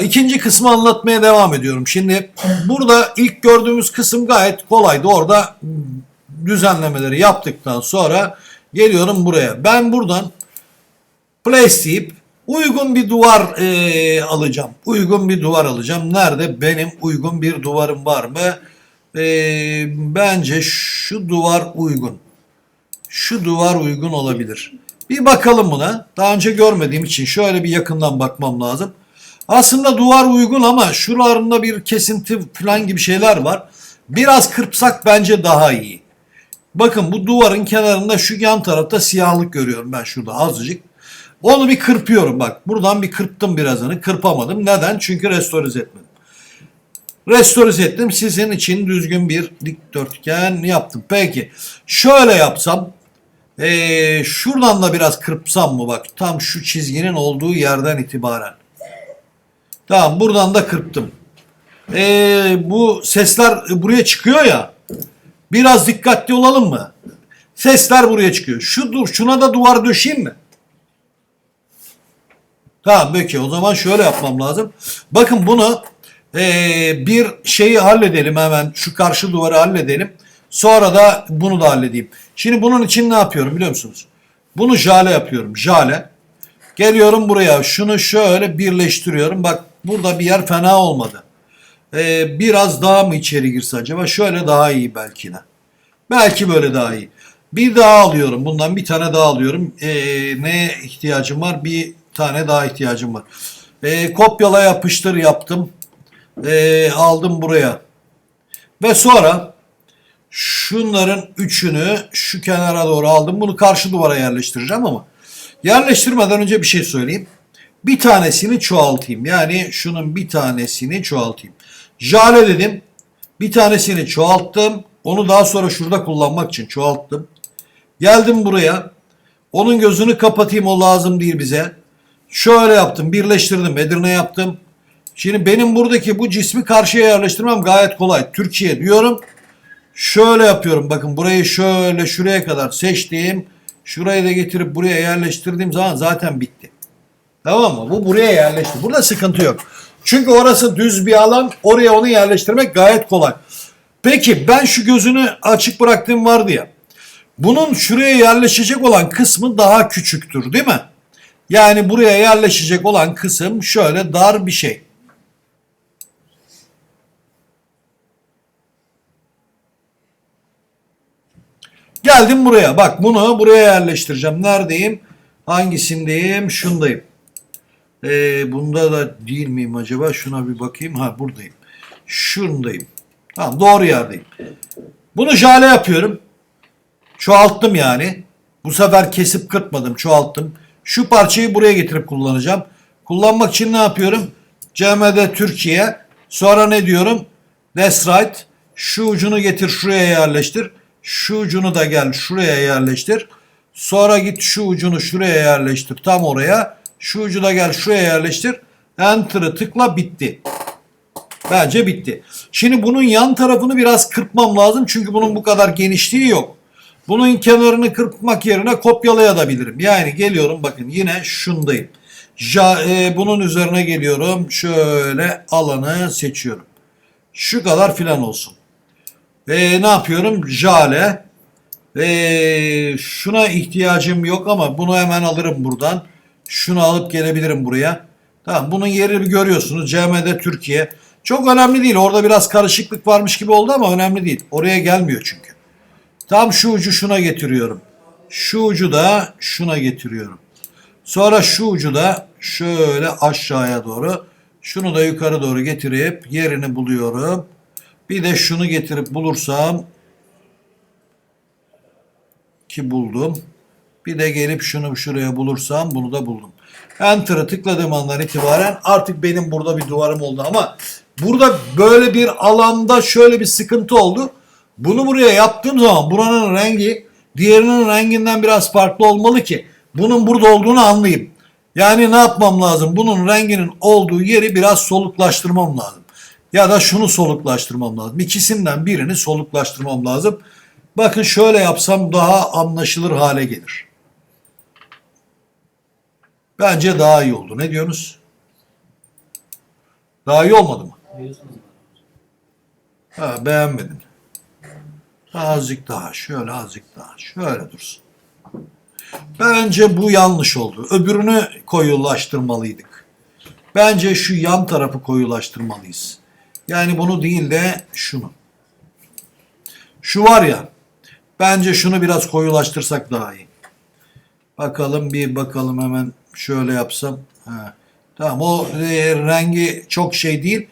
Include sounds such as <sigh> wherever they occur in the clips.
İkinci kısmı anlatmaya devam ediyorum. Şimdi burada ilk gördüğümüz kısım gayet kolaydı. Orada düzenlemeleri yaptıktan sonra geliyorum buraya. Ben buradan place deyip uygun bir duvar e, alacağım. Uygun bir duvar alacağım. Nerede? Benim uygun bir duvarım var mı? E, bence şu duvar uygun. Şu duvar uygun olabilir. Bir bakalım buna. Daha önce görmediğim için şöyle bir yakından bakmam lazım. Aslında duvar uygun ama şuralarında bir kesinti falan gibi şeyler var. Biraz kırpsak bence daha iyi. Bakın bu duvarın kenarında şu yan tarafta siyahlık görüyorum ben şurada azıcık. Onu bir kırpıyorum bak. Buradan bir kırptım birazını. Kırpamadım. Neden? Çünkü restorize etmedim. Restorize ettim. Sizin için düzgün bir dikdörtgen yaptım. Peki. Şöyle yapsam. Ee, şuradan da biraz kırpsam mı bak. Tam şu çizginin olduğu yerden itibaren. Tamam buradan da kırptım. Ee, bu sesler buraya çıkıyor ya. Biraz dikkatli olalım mı? Sesler buraya çıkıyor. Şu dur, şuna da duvar döşeyim mi? Tamam peki o zaman şöyle yapmam lazım. Bakın bunu eee, bir şeyi halledelim hemen. Şu karşı duvarı halledelim. Sonra da bunu da halledeyim. Şimdi bunun için ne yapıyorum biliyor musunuz? Bunu jale yapıyorum. Jale. Geliyorum buraya. Şunu şöyle birleştiriyorum. Bak burada bir yer fena olmadı. Ee, biraz daha mı içeri girse acaba? Şöyle daha iyi belki de. Belki böyle daha iyi. Bir daha alıyorum. Bundan bir tane daha alıyorum. Ee, neye ihtiyacım var? Bir tane daha ihtiyacım var. Ee, kopyala yapıştır yaptım. Ee, aldım buraya. Ve sonra şunların üçünü şu kenara doğru aldım. Bunu karşı duvara yerleştireceğim ama yerleştirmeden önce bir şey söyleyeyim. Bir tanesini çoğaltayım. Yani şunun bir tanesini çoğaltayım. Jale dedim. Bir tanesini çoğalttım. Onu daha sonra şurada kullanmak için çoğalttım. Geldim buraya. Onun gözünü kapatayım o lazım değil bize. Şöyle yaptım birleştirdim Edirne yaptım. Şimdi benim buradaki bu cismi karşıya yerleştirmem gayet kolay. Türkiye diyorum. Şöyle yapıyorum bakın burayı şöyle şuraya kadar seçtiğim. Şurayı da getirip buraya yerleştirdiğim zaman zaten bitti. Tamam mı? Bu buraya yerleşti. Burada sıkıntı yok. Çünkü orası düz bir alan. Oraya onu yerleştirmek gayet kolay. Peki ben şu gözünü açık bıraktığım vardı ya. Bunun şuraya yerleşecek olan kısmı daha küçüktür değil mi? Yani buraya yerleşecek olan kısım şöyle dar bir şey. Geldim buraya. Bak bunu buraya yerleştireceğim. Neredeyim? Hangisindeyim? Şundayım. Ee, bunda da değil miyim acaba? Şuna bir bakayım. Ha buradayım. Şundayım. Tamam doğru yerdeyim. Bunu jale yapıyorum. Çoğalttım yani. Bu sefer kesip kırpmadım. Çoğalttım. Şu parçayı buraya getirip kullanacağım. Kullanmak için ne yapıyorum? CMD Türkiye. Sonra ne diyorum? That's right. Şu ucunu getir şuraya yerleştir. Şu ucunu da gel şuraya yerleştir. Sonra git şu ucunu şuraya yerleştir. Tam oraya. Şu ucu da gel şuraya yerleştir. Enter'ı tıkla bitti. Bence bitti. Şimdi bunun yan tarafını biraz kırpmam lazım. Çünkü bunun bu kadar genişliği yok. Bunun kenarını kırpmak yerine kopyalayabilirim. Yani geliyorum bakın yine şundayım. Ja, e, bunun üzerine geliyorum. Şöyle alanı seçiyorum. Şu kadar filan olsun. E, ne yapıyorum? Jale. E, şuna ihtiyacım yok ama bunu hemen alırım buradan. Şunu alıp gelebilirim buraya. Tamam bunun yerini görüyorsunuz. CMD Türkiye. Çok önemli değil. Orada biraz karışıklık varmış gibi oldu ama önemli değil. Oraya gelmiyor çünkü. Tam şu ucu şuna getiriyorum. Şu ucu da şuna getiriyorum. Sonra şu ucu da şöyle aşağıya doğru. Şunu da yukarı doğru getirip yerini buluyorum. Bir de şunu getirip bulursam ki buldum. Bir de gelip şunu şuraya bulursam bunu da buldum. Enter'ı tıkladığım andan itibaren artık benim burada bir duvarım oldu ama burada böyle bir alanda şöyle bir sıkıntı oldu. Bunu buraya yaptığım zaman buranın rengi diğerinin renginden biraz farklı olmalı ki bunun burada olduğunu anlayayım. Yani ne yapmam lazım? Bunun renginin olduğu yeri biraz soluklaştırmam lazım. Ya da şunu soluklaştırmam lazım. İkisinden birini soluklaştırmam lazım. Bakın şöyle yapsam daha anlaşılır hale gelir. Bence daha iyi oldu. Ne diyorsunuz? Daha iyi olmadı mı? Ha, beğenmedin. Azıcık daha, şöyle azıcık daha, şöyle dursun. Bence bu yanlış oldu. Öbürünü koyulaştırmalıydık. Bence şu yan tarafı koyulaştırmalıyız. Yani bunu değil de şunu. Şu var ya, bence şunu biraz koyulaştırsak daha iyi. Bakalım bir bakalım hemen şöyle yapsam. Ha. Tamam o e, rengi çok şey değil.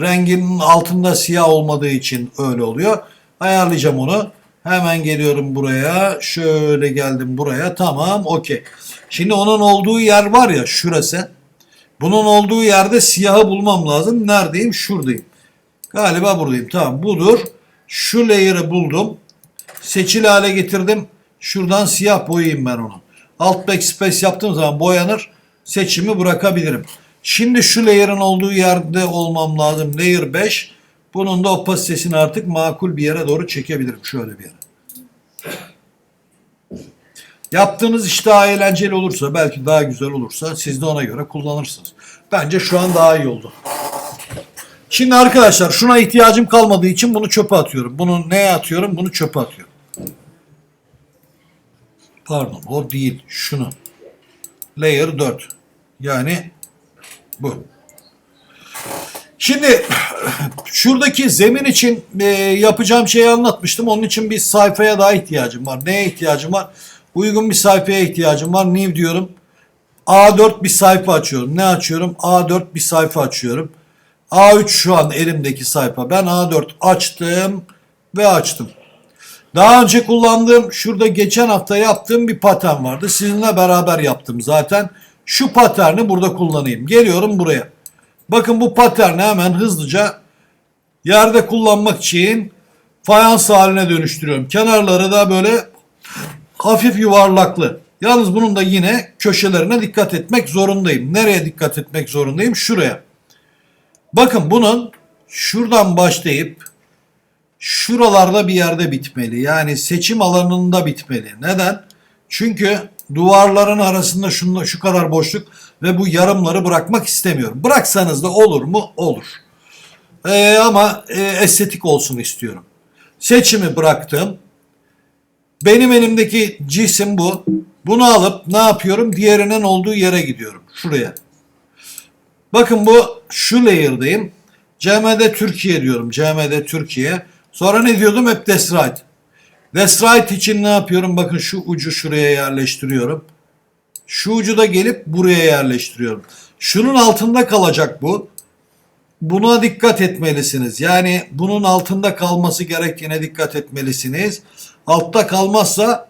Renginin altında siyah olmadığı için öyle oluyor. Ayarlayacağım onu. Hemen geliyorum buraya. Şöyle geldim buraya. Tamam okey. Şimdi onun olduğu yer var ya şurası. Bunun olduğu yerde siyahı bulmam lazım. Neredeyim? Şuradayım. Galiba buradayım. Tamam budur. Şu layer'ı buldum. Seçili hale getirdim. Şuradan siyah boyayayım ben onu. Alt backspace yaptığım zaman boyanır. Seçimi bırakabilirim. Şimdi şu layer'ın olduğu yerde olmam lazım. Layer 5. Bunun da opasitesini artık makul bir yere doğru çekebilirim. Şöyle bir yere. Yaptığınız iş daha eğlenceli olursa, belki daha güzel olursa siz de ona göre kullanırsınız. Bence şu an daha iyi oldu. Şimdi arkadaşlar şuna ihtiyacım kalmadığı için bunu çöpe atıyorum. Bunu neye atıyorum? Bunu çöpe atıyorum. Pardon o değil. Şunu. Layer 4. Yani bu. Şimdi <clears throat> şuradaki zemin için e, yapacağım şeyi anlatmıştım. Onun için bir sayfaya daha ihtiyacım var. Neye ihtiyacım var? Uygun bir sayfaya ihtiyacım var. New diyorum. A4 bir sayfa açıyorum. Ne açıyorum? A4 bir sayfa açıyorum. A3 şu an elimdeki sayfa. Ben A4 açtım ve açtım. Daha önce kullandığım şurada geçen hafta yaptığım bir patern vardı. Sizinle beraber yaptım zaten. Şu paterni burada kullanayım. Geliyorum buraya. Bakın bu paterni hemen hızlıca yerde kullanmak için fayans haline dönüştürüyorum. Kenarları da böyle hafif yuvarlaklı. Yalnız bunun da yine köşelerine dikkat etmek zorundayım. Nereye dikkat etmek zorundayım? Şuraya. Bakın bunun şuradan başlayıp şuralarda bir yerde bitmeli. Yani seçim alanında bitmeli. Neden? Çünkü duvarların arasında şunla, şu kadar boşluk ve bu yarımları bırakmak istemiyorum. Bıraksanız da olur mu? Olur. Ee, ama e, estetik olsun istiyorum. Seçimi bıraktım. Benim elimdeki cisim bu. Bunu alıp ne yapıyorum? Diğerinin olduğu yere gidiyorum. Şuraya. Bakın bu şu layer'dayım. CMD Türkiye diyorum. CMD Türkiye. Sonra ne diyordum? Hep Desrite. Desrite için ne yapıyorum? Bakın şu ucu şuraya yerleştiriyorum. Şu ucu da gelip buraya yerleştiriyorum. Şunun altında kalacak bu. Buna dikkat etmelisiniz. Yani bunun altında kalması gerektiğine dikkat etmelisiniz. Altta kalmazsa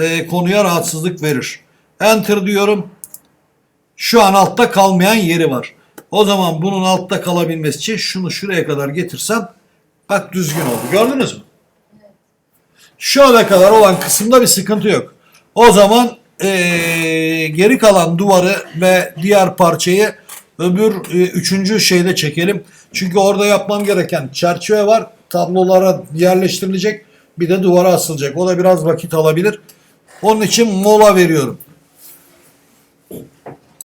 e, konuya rahatsızlık verir. Enter diyorum. Şu an altta kalmayan yeri var. O zaman bunun altta kalabilmesi için şunu şuraya kadar getirsem bak düzgün oldu. Gördünüz mü? Şöyle kadar olan kısımda bir sıkıntı yok. O zaman eee, geri kalan duvarı ve diğer parçayı öbür e, üçüncü şeyde çekelim. Çünkü orada yapmam gereken çerçeve var. Tablolara yerleştirilecek. Bir de duvara asılacak. O da biraz vakit alabilir. Onun için mola veriyorum.